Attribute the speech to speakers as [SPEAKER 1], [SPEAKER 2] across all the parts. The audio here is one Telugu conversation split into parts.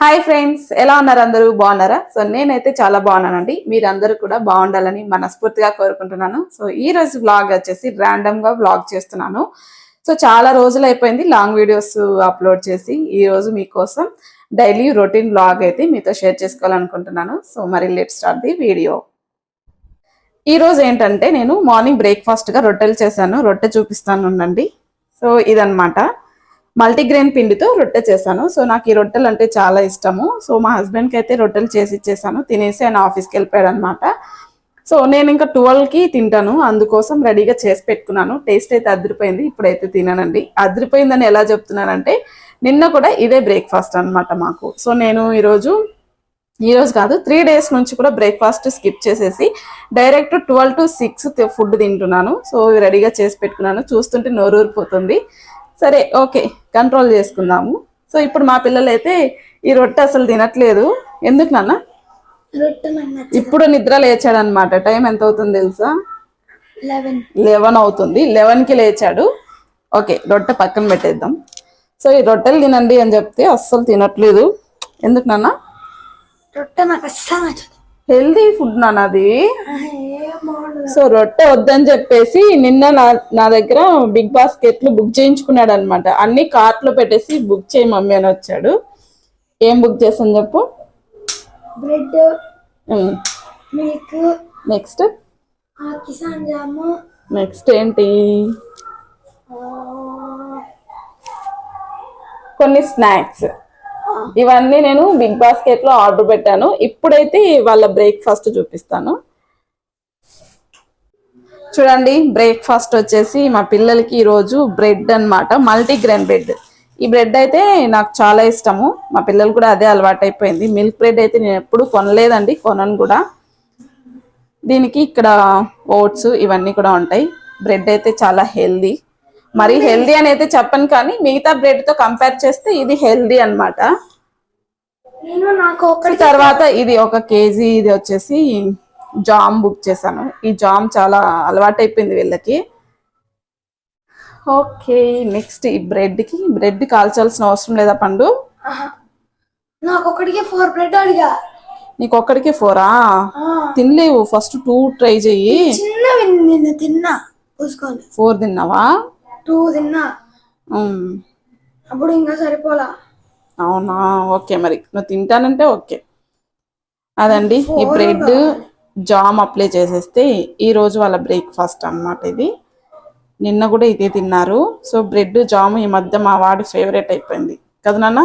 [SPEAKER 1] హాయ్ ఫ్రెండ్స్ ఎలా ఉన్నారు అందరూ? బాగున్నారా? సో నేనైతే చాలా బాగున్నానండి. మీరందరూ కూడా బాగుండాలని మనస్ఫూర్తిగా కోరుకుంటున్నాను. సో ఈ రోజు బ్లాగ్ వచ్చేసి ర్యాండమ్గా బ్లాగ్ చేస్తున్నాను. సో చాలా రోజులు అయిపోయింది లాంగ్ వీడియోస్ అప్లోడ్ చేసి. ఈ రోజు మీకోసం డైలీ రొటీన్ బ్లాగ్ అయితే మీతో షేర్ చేసుకోవాలనుకుంటున్నాను. సో మరి లెట్ స్టార్ట్ ది వీడియో ఈ రోజు ఏంటంటే నేను మార్నింగ్ బ్రేక్ఫాస్ట్గా రొట్టెలు చేశాను. రొట్టె చూపిస్తాను ఉండండి. సో ఇదనమాట మల్టీగ్రెయిన్ పిండితో రొట్టె చేశాను. సో నాకు ఈ రొట్టెలు అంటే చాలా ఇష్టము. సో మా హస్బెండ్కి అయితే రొట్టెలు చేసి ఇచ్చేసాను. తినేసి ఆయన ఆఫీస్కి వెళ్ళిపోయాడు అనమాట సో నేను ఇంకా ట్వెల్వ్కి తింటాను. అందుకోసం రెడీగా చేసి పెట్టుకున్నాను. టేస్ట్ అయితే అదిరిపోయింది. ఇప్పుడైతే తినానండి. అదిరిపోయిందని ఎలా చెప్తున్నానంటే నిన్న కూడా ఇదే బ్రేక్ఫాస్ట్ అనమాట మాకు. సో నేను ఈరోజు ఈరోజు కాదు త్రీ డేస్ నుంచి కూడా బ్రేక్ఫాస్ట్ స్కిప్ చేసేసి direct twelve to six food తింటున్నాను. సో రెడీగా చేసి పెట్టుకున్నాను. చూస్తుంటే నోరూరిపోతుంది. సరే ఓకే కంట్రోల్ చేసుకుందాము. సో ఇప్పుడు మా పిల్లలు అయితే ఈ రొట్టె అసలు తినట్లేదు. ఎందుకు నాన్న? ఇప్పుడు నిద్ర లేచాడు అనమాట టైం ఎంత అవుతుంది తెలుసా?
[SPEAKER 2] లెవెన్.
[SPEAKER 1] అవుతుంది. లెవెన్కి లేచాడు. ఓకే రొట్టె పక్కన పెట్టేద్దాం. సో ఈ రొట్టెలు తినండి అని చెప్తే అస్సలు తినట్లేదు. ఎందుకు నాన్న?
[SPEAKER 2] రొట్టె నాకు అస్సలు
[SPEAKER 1] హెల్దీ ఫుడ్
[SPEAKER 2] బాగుండదు
[SPEAKER 1] సో రొట్టె వద్దని చెప్పేసి నిన్న నా నా దగ్గర బిగ్ బాస్కెట్లు బుక్ చేయించుకున్నాడు అనమాట అన్ని కార్ట్లో పెట్టేసి బుక్ చేయి మమ్మీ అని వచ్చాడు. ఏం బుక్ చేసాను చెప్పు?
[SPEAKER 2] Bread milk
[SPEAKER 1] next?
[SPEAKER 2] Kissan jam
[SPEAKER 1] next ఏంటి? కొన్ని స్నాక్స్. ఇవన్నీ నేను బిగ్ బాస్కెట్లో ఆర్డర్ పెట్టాను. ఇప్పుడైతే వాళ్ళ బ్రేక్ఫాస్ట్ చూపిస్తాను. చూడండి బ్రేక్ఫాస్ట్ వచ్చేసి మా పిల్లలకి ఈరోజు బ్రెడ్ అన్నమాట. Multigrain bread. ఈ బ్రెడ్ అయితే నాకు చాలా ఇష్టము. మా పిల్లలు కూడా అదే అలవాటు అయిపోయింది మిల్క్ బ్రెడ్ అయితే నేను ఎప్పుడు కొనలేదండి కొనను కూడా. దీనికి ఇక్కడ ఓట్స్ ఇవన్నీ కూడా ఉంటాయి. బ్రెడ్ అయితే చాలా హెల్దీ. మరి హెల్దీ అని అయితే చెప్పను కానీ మిగతా బ్రెడ్తో కంపేర్ చేస్తే ఇది హెల్దీ అన్నమాట.
[SPEAKER 2] నేను నాకు ఒకటి
[SPEAKER 1] తర్వాత ఇది ఒక కేజీ ఇది వచ్చేసి జామ్ బుక్ చేశాను. ఈ జామ్ చాలా అలవాటు అయిపోయింది వీళ్ళకి. ఓకే. నెక్స్ట్ ఈ బ్రెడ్కి బ్రెడ్ కాల్చాల్సిన అవసరం లేదా పండు.
[SPEAKER 2] నాకు ఒకటికి ఫోర్ బ్రెడ్ అడిగా.
[SPEAKER 1] నీకు ఒక్కడికి ఫోరా తినలేవు. ఫస్ట్ టూ ట్రై చెయ్యి.
[SPEAKER 2] తిన్నా.
[SPEAKER 1] ఫోర్ తిన్నావా?
[SPEAKER 2] టూ తిన్నా. అప్పుడు ఇంకా సరిపోలా.
[SPEAKER 1] అవునా? ఓకే మరి. నువ్వు తింటానంటే ఓకే. అదండి ఈ బ్రెడ్ జామ్ అప్లై చేసేస్తే ఈ రోజు వాళ్ళ బ్రేక్ఫాస్ట్ అన్నమాట ఇది. నిన్న కూడా ఇదే తిన్నారు. సో బ్రెడ్ జామ్ ఈ మధ్య మా వాడి ఫేవరెట్ అయిపోయింది. కదా నాన్న?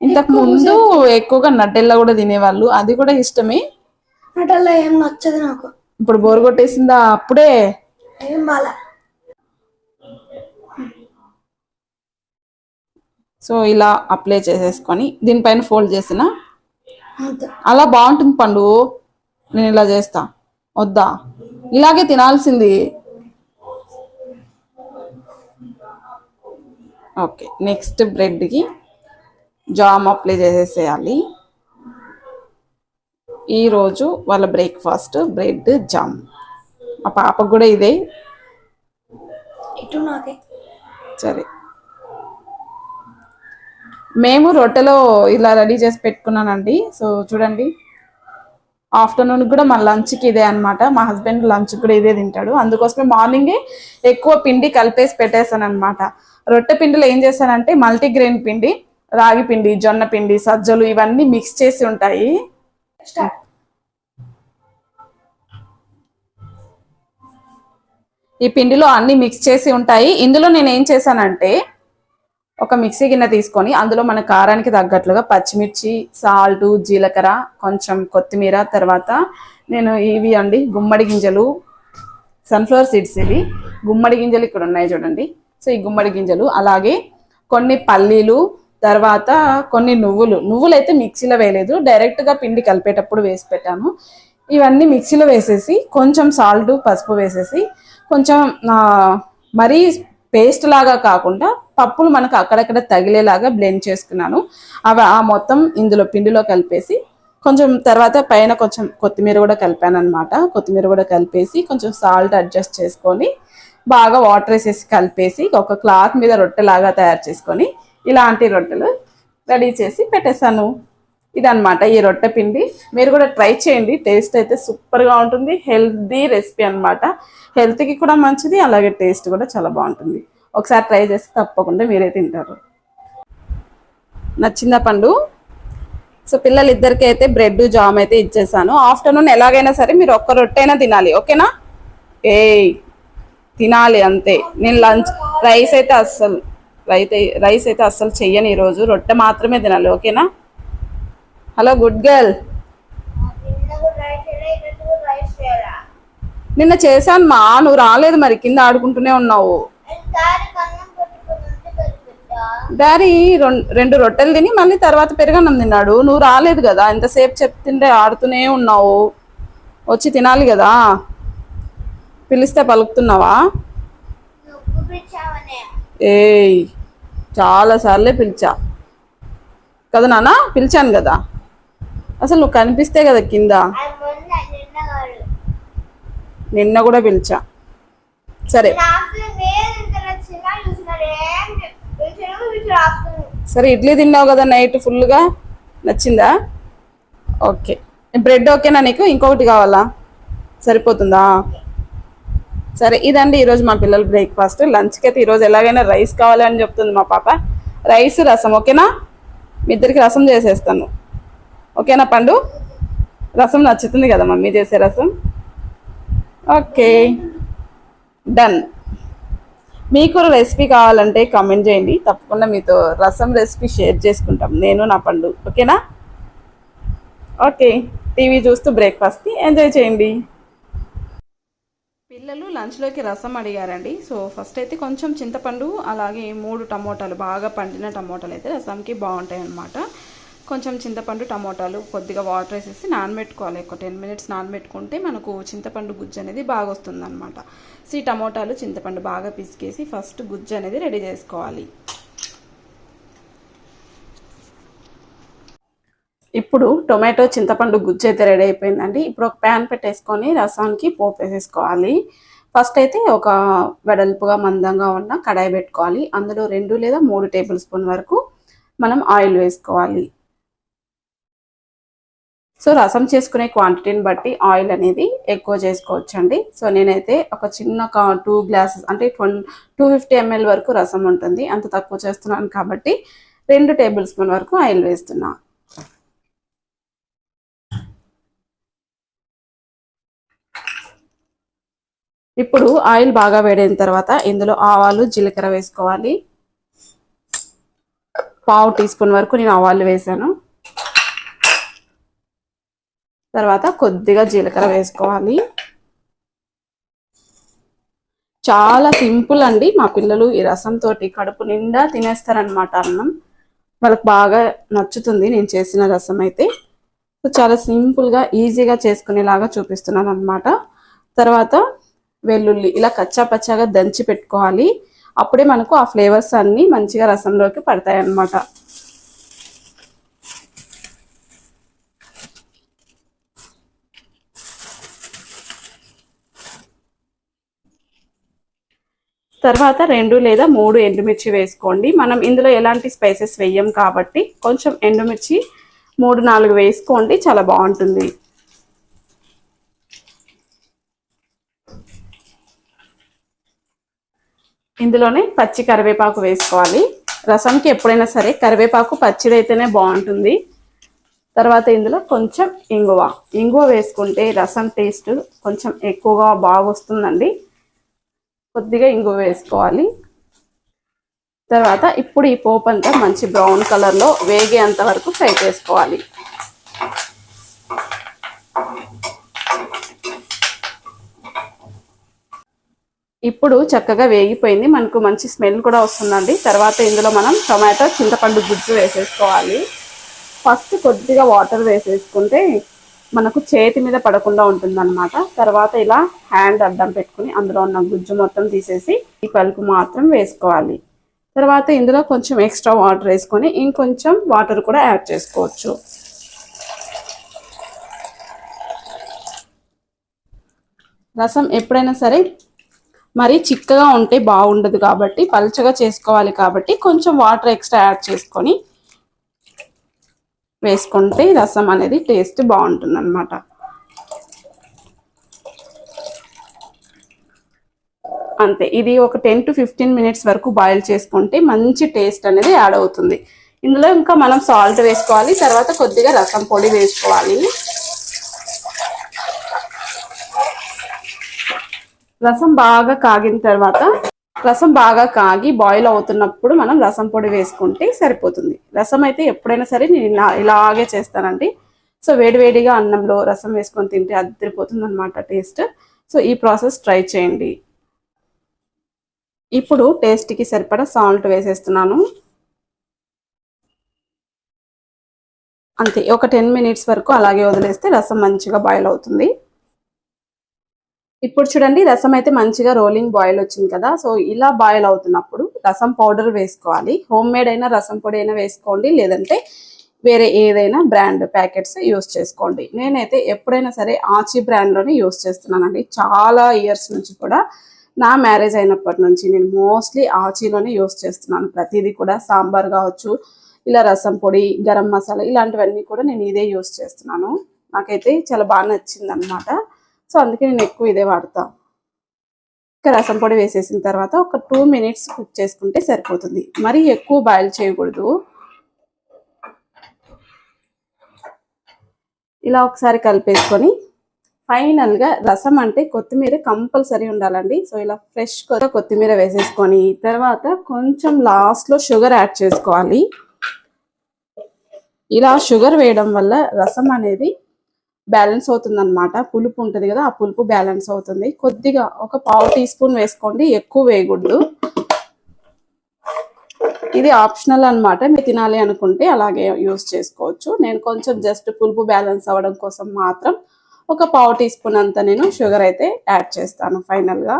[SPEAKER 1] ఇంతకు ముందు ఎక్కువగా నడ్డెల్లా కూడా తినేవాళ్ళు. అది కూడా ఇష్టమే.
[SPEAKER 2] నటల్లో ఏం నచ్చదు నాకు.
[SPEAKER 1] ఇప్పుడు బోరు కొట్టేసిందా? అప్పుడే.
[SPEAKER 2] ఏం బాలా.
[SPEAKER 1] సో ఇలా అప్లై చేసేసుకొని దీనిపైన ఫోల్డ్ చేసిన. అలా బాగుంటుంది పండు. నేను ఇలా చేస్తా. వద్దా? ఇలాగే తినాల్సింది. ఓకే నెక్స్ట్ బ్రెడ్కి జామ్ అప్లై చేసేసేయాలి. ఈరోజు వాళ్ళ బ్రేక్ఫాస్ట్ బ్రెడ్ జామ్ మా పాపకు కూడా ఇదే.
[SPEAKER 2] ఇటు నాకే.
[SPEAKER 1] సరే. మేము రొట్టెలో ఇలా రెడీ చేసి పెట్టుకున్నానండి. సో చూడండి ఆఫ్టర్నూన్ కూడా మా లంచ్కి ఇదే అన్నమాట. మా హస్బెండ్ లంచ్ కూడా ఇదే తింటాడు. అందుకోసమే మార్నింగే ఎక్కువ పిండి కలిపేసి పెట్టేశాను అనమాట రొట్టె పిండిలో ఏం చేశానంటే మల్టీగ్రెయిన్ పిండి రాగి పిండి జొన్న పిండి సజ్జలు ఇవన్నీ మిక్స్ చేసి ఉంటాయి. ఈ పిండిలో అన్ని మిక్స్ చేసి ఉంటాయి. ఇందులో నేను ఏం చేశానంటే ఒక మిక్సీ గిన్నె తీసుకొని అందులో మన కారానికి తగ్గట్లుగా పచ్చిమిర్చి సాల్ట్ జీలకర్ర కొంచెం కొత్తిమీర తర్వాత నేను ఇవి అండి గుమ్మడి గింజలు సన్ఫ్లవర్ సీడ్స్ ఇవి. గుమ్మడి గింజలు ఇక్కడ ఉన్నాయి చూడండి. సో ఈ గుమ్మడి గింజలు అలాగే కొన్ని పల్లీలు తర్వాత కొన్ని నువ్వులు. నువ్వులు అయితే మిక్సీలో వేయలేదు డైరెక్ట్గా పిండి కలిపేటప్పుడు వేసి పెట్టాను. ఇవన్నీ మిక్సీలో వేసేసి కొంచెం సాల్ట్ పసుపు వేసేసి కొంచెం మరీ పేస్ట్ లాగా కాకుండా పప్పులు మనకు అక్కడక్కడ తగిలేలాగా బ్లెండ్ చేసుకున్నాను. అవి ఆ మొత్తం ఇందులో పిండిలో కలిపేసి కొంచెం తర్వాత పైన కొంచెం కొత్తిమీర కూడా కలిపాను అనమాట కొత్తిమీర కూడా కలిపేసి కొంచెం సాల్ట్ అడ్జస్ట్ చేసుకొని బాగా వాటర్ వేసేసి కలిపేసి ఒక క్లాత్ మీద రొట్టెలాగా తయారు చేసుకొని ఇలాంటి రొట్టెలు రెడీ చేసి పెట్టేశాను. ఇదనమాట ఈ రొట్టె పిండి. మీరు కూడా ట్రై చేయండి. టేస్ట్ అయితే సూపర్గా ఉంటుంది. హెల్తీ రెసిపీ అన్నమాట. హెల్త్కి కూడా మంచిది. అలాగే టేస్ట్ కూడా చాలా బాగుంటుంది. ఒకసారి ట్రై చేస్తే తప్పకుండా మీరే తింటారు. నచ్చిందా పండు? సో పిల్లలు ఇద్దరికి అయితే బ్రెడ్ జామ్ అయితే ఇచ్చేసాను. ఆఫ్టర్నూన్ ఎలాగైనా సరే మీరు ఒక్క రొట్టెైనా తినాలి ఓకేనా? ఏ తినాలి అంతే. నేను లంచ్ రైస్ అయితే అస్సలు రైతే రైస్ అయితే అస్సలు చెయ్యను ఈరోజు. రొట్టె మాత్రమే తినాలి ఓకేనా? Hello good girl. నిన్న చేశాను మా నువ్వు రాలేదు మరి కింద ఆడుకుంటూనే ఉన్నావు. డాడీ రెండు రొట్టెలు తిని మళ్ళీ తర్వాత పెరుగన్నం తిన్నాడు. నువ్వు రాలేదు కదా ఎంతసేపు చెప్తుంటే ఆడుతూనే ఉన్నావు. వచ్చి తినాలి కదా. పిలిస్తే పలుకుతున్నావా? ఏయ్ చాలా సార్లే పిలిచా. కదా నాన్న పిలిచాను కదా. అసలు నువ్వు కనిపిస్తే కదా కింద. నిన్న కూడా పిలిచా. సరే. సరే ఇడ్లీ తిన్నావు కదా నైట్ ఫుల్గా? నచ్చిందా? ఓకే. బ్రెడ్ ఓకేనా నీకు? ఇంకొకటి కావాలా? సరిపోతుందా? సరే ఇదండి ఈరోజు మా పిల్లల బ్రేక్ఫాస్ట్. లంచ్కి అయితే ఈరోజు ఎలాగైనా రైస్ కావాలి అని చెప్తుంది మా పాప. రైస్ రసం ఓకేనా? మీ ఇద్దరికి రసం చేసేస్తాను. ఓకేనా పండు? రసం నచ్చుతుంది కదా మమ్మీ చేసే రసం? ఓకే. డన్. మీకు రెసిపీ కావాలంటే కామెంట్ చేయండి. తప్పకుండా మీతో రసం రెసిపీ షేర్ చేసుకుంటాం. నేను నా పండు. ఓకేనా? ఓకే. టీవీ చూస్తూ బ్రేక్ఫాస్ట్ని ఎంజాయ్ చేయండి. పిల్లలు లంచ్లోకి రసం అడిగారండి. సో ఫస్ట్ అయితే కొంచెం చింతపండు అలాగే మూడు టమోటాలు బాగా పండిన టమోటాలు అయితే రసంకి బాగుంటాయి అన్నమాట కొంచెం చింతపండు టమోటాలు కొద్దిగా వాటర్ వేసేసి నానబెట్టుకోవాలి. ఒక టెన్ మినిట్స్ నానబెట్టుకుంటే మనకు చింతపండు గుజ్జు అనేది బాగా వస్తుంది అనమాట సో ఈ టమోటాలు చింతపండు బాగా పిసికేసి ఫస్ట్ గుజ్జు అనేది రెడీ చేసుకోవాలి. ఇప్పుడు టొమాటో చింతపండు గుజ్జు అయితే రెడీ అయిపోయిందండి. ఇప్పుడు ఒక ప్యాన్ పెట్టేసుకొని రసానికి పోపు వేసేసుకోవాలి. ఫస్ట్ అయితే ఒక వెడల్పుగా మందంగా ఉన్న కడాయి పెట్టుకోవాలి. అందులో రెండు లేదా మూడు టేబుల్ స్పూన్ వరకు మనం ఆయిల్ వేసుకోవాలి. సో రసం చేసుకునే క్వాంటిటీని బట్టి ఆయిల్ అనేది ఎక్కువ చేసుకోవచ్చండి. సో నేనైతే ఒక చిన్న ఒక టూ గ్లాసెస్ అంటే ట్వంటీ టూ ఫిఫ్టీ ఎంఎల్ వరకు రసం ఉంటుంది. అంత తక్కువ చేస్తున్నాను కాబట్టి రెండు టేబుల్ స్పూన్ వరకు ఆయిల్ వేస్తున్నా. ఇప్పుడు ఆయిల్ బాగా వేడైన తర్వాత ఇందులో ఆవాలు జీలకర్ర వేసుకోవాలి. పావు టీ స్పూన్ వరకు నేను ఆవాలు వేసాను. తర్వాత కొద్దిగా జీలకర్ర వేసుకోవాలి. చాలా సింపుల్ అండి. మా పిల్లలు ఈ రసంతో కడుపు నిండా తినేస్తారనమాట అన్నం. వాళ్ళకి బాగా నచ్చుతుంది నేను చేసిన రసం అయితే. సో చాలా సింపుల్గా ఈజీగా చేసుకునేలాగా చూపిస్తున్నాను అనమాట తర్వాత వెల్లుల్లి ఇలా కచ్చా పచ్చాగా దంచి పెట్టుకోవాలి. అప్పుడే మనకు ఆ ఫ్లేవర్స్ అన్నీ మంచిగా రసంలోకి పడతాయి అన్నమాట తర్వాత రెండు లేదా మూడు ఎండుమిర్చి వేసుకోండి. మనం ఇందులో ఎలాంటి స్పైసెస్ వేయం కాబట్టి కొంచెం ఎండుమిర్చి మూడు నాలుగు వేసుకోండి. చాలా బాగుంటుంది. ఇందులోనే పచ్చి కరివేపాకు వేసుకోవాలి. రసంకి ఎప్పుడైనా సరే కరివేపాకు పచ్చిదైతేనే బాగుంటుంది. తర్వాత ఇందులో కొంచెం ఇంగువ. ఇంగువ వేసుకుంటే రసం టేస్ట్ కొంచెం ఎక్కువగా బాగా వస్తుందండి కొద్దిగా ఇంగువ వేసుకోవాలి. తర్వాత ఇప్పుడు ఈ పోపు అంతా మంచి బ్రౌన్ కలర్లో వేగేంత వరకు ఫ్రై చేసుకోవాలి. ఇప్పుడు చక్కగా వేగిపోయింది. మనకు మంచి స్మెల్ కూడా వస్తుందండి. తర్వాత ఇందులో మనం టొమాటో చింతపండు గుజ్జు వేసేసుకోవాలి. ఫస్ట్ కొద్దిగా వాటర్ వేసేసుకుంటే మనకు చేతి మీద పడకుండా ఉంటుందన్నమాట. తర్వాత ఇలా హ్యాండ్ అడ్డం పెట్టుకుని అందులో ఉన్న గుజ్జు మొత్తం తీసేసి ఈ పలుపు మాత్రం వేసుకోవాలి. తర్వాత ఇందులో కొంచెం ఎక్స్ట్రా వాటర్ వేసుకొని ఇంకొంచెం వాటర్ కూడా యాడ్ చేసుకోవచ్చు. రసం ఎప్పుడైనా సరే మరి చిక్కగా ఉంటే బాగుండదు కాబట్టి పలుచగా చేసుకోవాలి కాబట్టి కొంచెం వాటర్ ఎక్స్ట్రా యాడ్ చేసుకొని వేసుకుంటే రసం అనేది టేస్ట్ బాగుంటుంది అనమాట అంతే ఇది ఒక టెన్ టు ఫిఫ్టీన్ మినిట్స్ వరకు బాయిల్ చేసుకుంటే మంచి టేస్ట్ అనేది యాడ్ అవుతుంది. ఇందులో ఇంకా మనం సాల్ట్ వేసుకోవాలి తర్వాత కొద్దిగా రసం పొడి వేసుకోవాలి. రసం బాగా కాగిన తర్వాత రసం బాగా కాగి బాయిల్ అవుతున్నప్పుడు మనం రసం పొడి వేసుకుంటే సరిపోతుంది. రసం అయితే ఎప్పుడైనా సరే నేను ఇలా ఇలాగే చేస్తానండి. సో వేడివేడిగా అన్నంలో రసం వేసుకొని తింటే అద్దరిపోతుంది అనమాట టేస్ట్. సో ఈ ప్రాసెస్ ట్రై చేయండి. ఇప్పుడు టేస్ట్కి సరిపడా సాల్ట్ వేసేస్తున్నాను. అంతే ఒక టెన్ మినిట్స్ వరకు అలాగే వదిలేస్తే రసం మంచిగా బాయిల్ అవుతుంది. ఇప్పుడు చూడండి రసం అయితే మంచిగా రోలింగ్ బాయిల్ వచ్చింది కదా. సో ఇలా బాయిల్ అవుతున్నప్పుడు రసం పౌడర్ వేసుకోవాలి. హోమ్ మేడ్ అయినా రసం పొడి అయినా వేసుకోండి. లేదంటే వేరే ఏదైనా బ్రాండ్ ప్యాకెట్స్ యూస్ చేసుకోండి. నేనైతే ఎప్పుడైనా సరే ఆచి బ్రాండ్లోనే యూస్ చేస్తున్నానండి. చాలా ఇయర్స్ నుంచి కూడా నా మ్యారేజ్ అయినప్పటి నుంచి నేను మోస్ట్లీ ఆచీలోనే యూస్ చేస్తున్నాను. ప్రతిదీ కూడా సాంబార్ కావచ్చు ఇలా రసం పొడి గరం మసాలా ఇలాంటివన్నీ కూడా నేను ఇదే యూస్ చేస్తున్నాను. నాకైతే చాలా బాగా నచ్చింది అనమాట సో అందుకే నేను ఎక్కువ ఇదే వాడతా. ఇంకా రసం పొడి వేసేసిన తర్వాత ఒక టూ మినిట్స్ కుక్ చేసుకుంటే సరిపోతుంది. మరీ ఎక్కువ బాయిల్ చేయకూడదు. ఇలా ఒకసారి కలిపేసుకొని ఫైనల్గా రసం అంటే కొత్తిమీర కంపల్సరీ ఉండాలండి. సో ఇలా ఫ్రెష్ కొత్తిమీర వేసేసుకొని తర్వాత కొంచెం లాస్ట్లో షుగర్ యాడ్ చేసుకోవాలి. ఇలా షుగర్ వేయడం వల్ల రసం అనేది బ్యాలెన్స్ అవుతుంది అనమాట పులుపు ఉంటుంది కదా ఆ పులుపు బ్యాలెన్స్ అవుతుంది. కొద్దిగా ఒక పావు టీ స్పూన్ వేసుకోండి ఎక్కువ వేయకూడదు. ఇది ఆప్షనల్ అనమాట మీరు తినాలి అనుకుంటే అలాగే యూస్ చేసుకోవచ్చు. నేను కొంచెం జస్ట్ పులుపు బ్యాలెన్స్ అవ్వడం కోసం మాత్రం ఒక పావు టీ స్పూన్ అంతా నేను షుగర్ అయితే యాడ్ చేస్తాను ఫైనల్గా.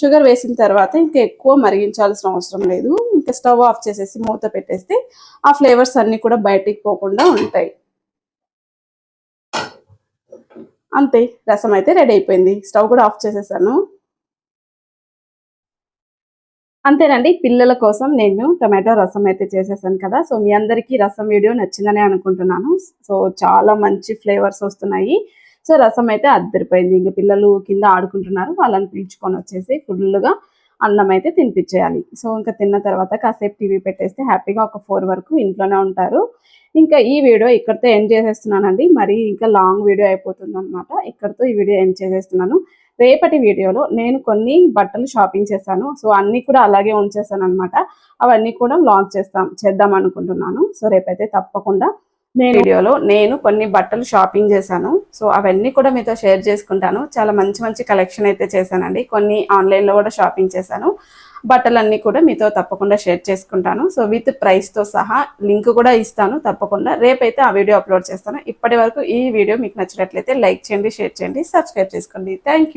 [SPEAKER 1] షుగర్ వేసిన తర్వాత ఇంకా ఎక్కువ మరిగించాల్సిన అవసరం లేదు. ఇంకా స్టవ్ ఆఫ్ చేసేసి మూత పెట్టేస్తే ఆ ఫ్లేవర్స్ అన్నీ కూడా బయటికి పోకుండా ఉంటాయి. అంతే రసం అయితే రెడీ అయిపోయింది. స్టవ్ కూడా ఆఫ్ చేసేసాను. అంతేనండి పిల్లల కోసం నేను టమాటో రసం అయితే చేసేసాను కదా. సో మీ అందరికీ రసం వీడియో నచ్చిందని అనుకుంటున్నాను. సో చాలా మంచి ఫ్లేవర్స్ వస్తున్నాయి. సో రసం అయితే అద్దరిపోయింది. ఇంకా పిల్లలు కింద ఆడుకుంటున్నారు. వాళ్ళని పిలుచుకొని వచ్చేసి ఫుల్గా అన్నం అయితే తినిపించేయాలి. సో ఇంకా తిన్న తర్వాత కాసేపు టీవీ పెట్టేస్తే హ్యాపీగా ఒక ఫోర్ వరకు ఇంట్లోనే ఉంటారు. ఇంకా ఈ వీడియో ఇక్కడితో ఎండ్ చేసేస్తున్నానండి. మరి ఇంకా లాంగ్ వీడియో అయిపోతుంది అనమాట ఇక్కడితో ఈ వీడియో ఎండ్ చేసేస్తున్నాను. రేపటి వీడియోలో నేను కొన్ని బట్టలు షాపింగ్ చేశాను. సో అన్నీ కూడా అలాగే ఉంచేసాను అనమాట అవన్నీ కూడా లాంచ్ చేస్తాం చేద్దాం అనుకుంటున్నాను. సో రేపైతే తప్పకుండా వీడియోలో నేను కొన్ని బట్టలు షాపింగ్ చేశాను. సో అవన్నీ కూడా మీతో షేర్ చేసుకుంటాను. చాలా మంచి మంచి కలెక్షన్ అయితే చేశానండి. కొన్ని ఆన్లైన్లో కూడా షాపింగ్ చేశాను. బట్టలన్నీ కూడా మీతో తప్పకుండా షేర్ చేసుకుంటాను. సో విత్ ప్రైస్తో సహా లింక్ కూడా ఇస్తాను. తప్పకుండా రేపైతే ఆ వీడియో అప్లోడ్ చేస్తాను. ఇప్పటి వరకు ఈ వీడియో మీకు నచ్చినట్లయితే లైక్ చేయండి షేర్ చేయండి సబ్స్క్రైబ్ చేసుకోండి. థ్యాంక్